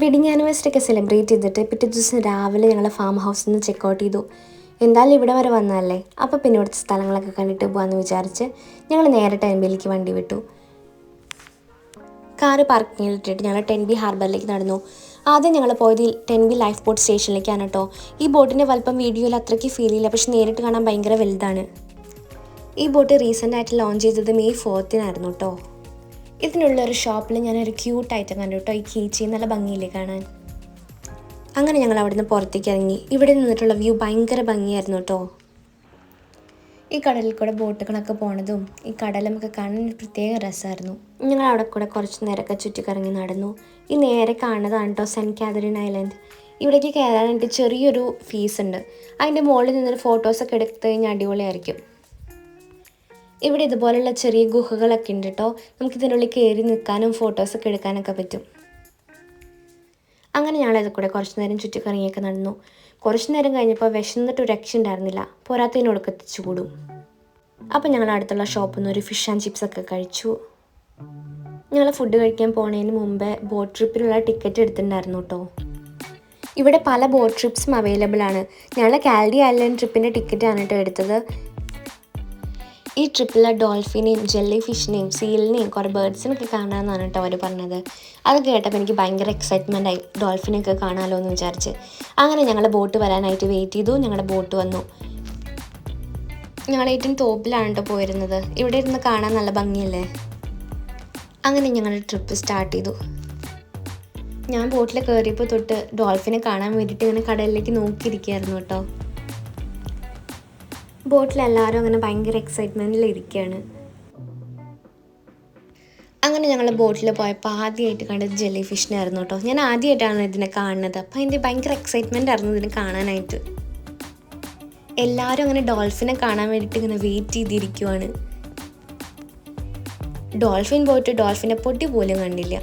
Wedding anniversary ഒക്കെ celebrate ചെയ്തിട്ട് പിറ്റേ ദിവസം രാവിലെ ഞങ്ങൾ ഫാം ഹൗസിൽ നിന്ന് ചെക്കൗട്ട് ചെയ്തു. എന്തായാലും ഇവിടെ വരെ വന്നതല്ലേ? അപ്പോൾ പിന്നെ ഇവിടുത്തെ സ്ഥലങ്ങളൊക്കെ കണ്ടിട്ട് പോകാമെന്ന് വിചാരിച്ച് ഞങ്ങൾ നേരെ ടെൻബിയിലേക്ക് വണ്ടി വിട്ടു. കാറ് പാർക്കിങ്ങിൽ ഇട്ടിട്ട് ഞങ്ങൾ ടെൻബി ഹാർബറിലേക്ക് നടന്നു. ആദ്യം ഞങ്ങൾ പോയത് ടെൻബി ലൈഫ് ബോട്ട് സ്റ്റേഷനിലേക്കാണ് കേട്ടോ ഈ ബോട്ടിന്റെ വലപ്പം വീഡിയോയിൽ അത്രയ്ക്ക് ഫീൽ ചെയ്യില്ല പക്ഷെ നേരിട്ട് കാണാൻ ഭയങ്കര വലുതാണ്. ഈ ബോട്ട് റീസെന്റായിട്ട് ലോഞ്ച് ചെയ്തത് മെയ് ഫോർത്തിനായിരുന്നു കേട്ടോ ഇതിനുള്ള ഒരു ഷോപ്പിൽ ഞാനൊരു ക്യൂട്ട് ഐറ്റം കണ്ടു കേട്ടോ. ഈ കീച്ചി നല്ല ഭംഗിയില്ലേ കാണാൻ. അങ്ങനെ ഞങ്ങൾ അവിടുന്ന് പുറത്തേക്ക് ഇറങ്ങി. ഇവിടെ നിന്നിട്ടുള്ള വ്യൂ ഭയങ്കര ഭംഗിയായിരുന്നു കേട്ടോ. ഈ കടലിൽ കൂടെ ബോട്ടുകളൊക്കെ പോണതും ഈ കടലൊക്കെ കാണാൻ ഒരു പ്രത്യേക രസമായിരുന്നു. ഞങ്ങൾ അവിടെ കൂടെ കുറച്ച് നേരമൊക്കെ ചുറ്റിക്കറങ്ങി നടന്നു. ഈ നേരെ കാണുന്നതാണ് കേട്ടോ സെന്റ് കാതറിൻ ഐലൻഡ്. ഇവിടേക്ക് കയറാനായിട്ട് ചെറിയൊരു ഫീസ് ഉണ്ട്. അതിന്റെ മുകളിൽ നിന്നൊരു ഫോട്ടോസൊക്കെ എടുത്തു കഴിഞ്ഞാൽ അടിപൊളിയായിരിക്കും. ഇവിടെ ഇതുപോലുള്ള ചെറിയ ഗുഹകളൊക്കെ ഉണ്ട് കേട്ടോ നമുക്ക് ഇതിനുള്ളിൽ കയറി നിൽക്കാനും ഫോട്ടോസൊക്കെ എടുക്കാനൊക്കെ പറ്റും. അങ്ങനെ ഞങ്ങൾ കൂടെ കുറച്ച് നേരം ചുറ്റിക്കറങ്ങിയൊക്കെ നടന്നു. കുറച്ച് നേരം കഴിഞ്ഞപ്പോൾ വിശന്നിട്ട് രക്ഷ ഉണ്ടായിരുന്നില്ല. പോരാത്തതിനോടൊക്കെ ചൂടും അപ്പം ഞങ്ങൾ അടുത്തുള്ള ഷോപ്പിൽ നിന്ന് ഒരു ഫിഷ് ആൻഡ് ചിപ്സ് ഒക്കെ കഴിച്ചു. ഞങ്ങൾ ഫുഡ് കഴിക്കാൻ പോണതിന് മുമ്പേ ബോട്ട് ട്രിപ്പിനുള്ള ടിക്കറ്റ് എടുത്തിട്ടുണ്ടായിരുന്നു കേട്ടോ ഇവിടെ പല ബോട്ട് ട്രിപ്സും അവൈലബിൾ ആണ്. ഞങ്ങൾ കാൽഡി ഐലൻഡ് ട്രിപ്പിന്റെ ആണ് കേട്ടോ എടുത്തത്. ഈ ട്രിപ്പിലെ ഡോൾഫിനെയും ജെല്ലി ഫിഷിനെയും സീലിനെയും കുറേ ബേർഡ്സിനൊക്കെ കാണാമെന്നാണ് കേട്ടോ അവർ പറഞ്ഞത്. അത് കേട്ടപ്പോൾ എനിക്ക് ഭയങ്കര എക്സൈറ്റ്മെന്റ് ആയി. ഡോൾഫിനെയൊക്കെ കാണാമല്ലോ എന്ന് വിചാരിച്ച്. അങ്ങനെ ഞങ്ങൾ ബോട്ട് വരാനായിട്ട് വെയിറ്റ് ചെയ്തു. ഞങ്ങളുടെ ബോട്ട് വന്നു. ഞങ്ങൾ ഏറ്റവും തോപ്പിലാണ് കേട്ടോ പോയിരുന്നത്. ഇവിടെ ഇരുന്ന് കാണാൻ നല്ല ഭംഗിയല്ലേ? അങ്ങനെ ഞങ്ങളുടെ ട്രിപ്പ് സ്റ്റാർട്ട് ചെയ്തു. ഞാൻ ബോട്ടിൽ കയറിയപ്പോൾ തൊട്ട് ഡോൾഫിനെ കാണാൻ വേണ്ടിയിട്ട് ഇങ്ങനെ കടലിലേക്ക് നോക്കിയിരിക്കുകയായിരുന്നു കേട്ടോ. ബോട്ടിൽ എല്ലാവരും അങ്ങനെ ഭയങ്കര എക്സൈറ്റ്മെന്റിൽ ഇരിക്കുകയാണ് അങ്ങനെ ഞങ്ങൾ ബോട്ടിൽ പോയപ്പോൾ ആദ്യമായിട്ട് കണ്ടത് ജെല്ലി ഫിഷിനായിരുന്നു കേട്ടോ. ഞാൻ ആദ്യമായിട്ടാണ് ഇതിനെ കാണുന്നത്. അപ്പോൾ അതിന്റെ ഭയങ്കര എക്സൈറ്റ്മെന്റ് ആയിരുന്നു ഇതിനെ കാണാനായിട്ട്. എല്ലാവരും അങ്ങനെ ഡോൾഫിനെ കാണാൻ വേണ്ടിയിട്ട് ഇങ്ങനെ വെയിറ്റ് ചെയ്തിരിക്കുവാണ്. ഡോൾഫിൻ പോയിട്ട് ഡോൾഫിനെ പൊട്ടി പോലും കണ്ടില്ല.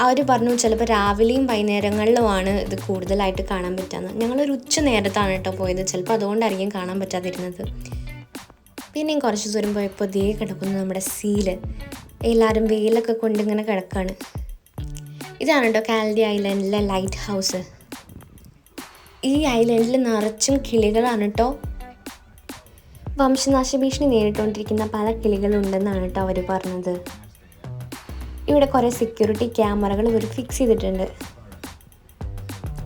അവർ പറഞ്ഞു ചിലപ്പോൾ രാവിലെയും വൈകുന്നേരങ്ങളിലുമാണ് ഇത് കൂടുതലായിട്ട് കാണാൻ പറ്റാന്ന്. ഞങ്ങളൊരു ഉച്ച നേരത്താണ് കേട്ടോ പോയത്. ചിലപ്പോൾ അതുകൊണ്ടായിരിക്കും കാണാൻ പറ്റാതിരുന്നത്. പിന്നെയും കുറച്ച് ദൂരം പോയപ്പോൾ ദേ കിടക്കുന്നു നമ്മുടെ സീൽ. എല്ലാവരും വെയിലൊക്കെ കൊണ്ട് ഇങ്ങനെ കിടക്കാണ്. ഇതാണ് കേട്ടോ കാലഡി ഐലൻഡിലെ ലൈറ്റ് ഹൗസ്. ഈ ഐലൻഡിൽ നിറച്ചും കിളികളാണ് കേട്ടോ. വംശനാശ ഭീഷണി നേരിട്ടുകൊണ്ടിരിക്കുന്ന പല കിളികളുണ്ടെന്നാണ് കേട്ടോ അവർ പറഞ്ഞത്. ഇവിടെ കുറേ സെക്യൂരിറ്റി ക്യാമറകൾ ഇവർ ഫിക്സ് ചെയ്തിട്ടുണ്ട്.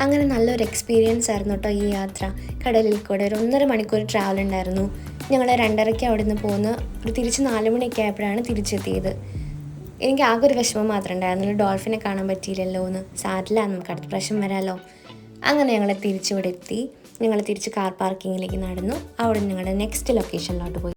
അങ്ങനെ നല്ലൊരു എക്സ്പീരിയൻസ് ആയിരുന്നു കേട്ടോ ഈ യാത്ര. കടലിൽ കൂടെ ഒരു ഒന്നര മണിക്കൂർ ട്രാവൽ ഉണ്ടായിരുന്നു. ഞങ്ങൾ രണ്ടരയ്ക്ക് അവിടെ നിന്ന് പോകുന്ന ഒരു തിരിച്ച് നാല് മണിയൊക്കെ ആയപ്പോഴാണ് തിരിച്ചെത്തിയത്. എനിക്ക് ആകെ ഒരു വിഷമം മാത്രമേ ഉണ്ടായിരുന്നുള്ളൂ ഡോൾഫിനെ കാണാൻ പറ്റിയില്ലല്ലോ എന്ന്. സാരില്ല നമുക്ക് അടുത്ത പ്രാവശ്യം വരാമല്ലോ അങ്ങനെ ഞങ്ങൾ തിരിച്ചിവിടെ എത്തി. ഞങ്ങൾ തിരിച്ച് കാർ പാർക്കിങ്ങിലേക്ക് നടന്നു. അവിടെ ഞങ്ങളുടെ നെക്സ്റ്റ് ലൊക്കേഷനിലോട്ട് പോയി.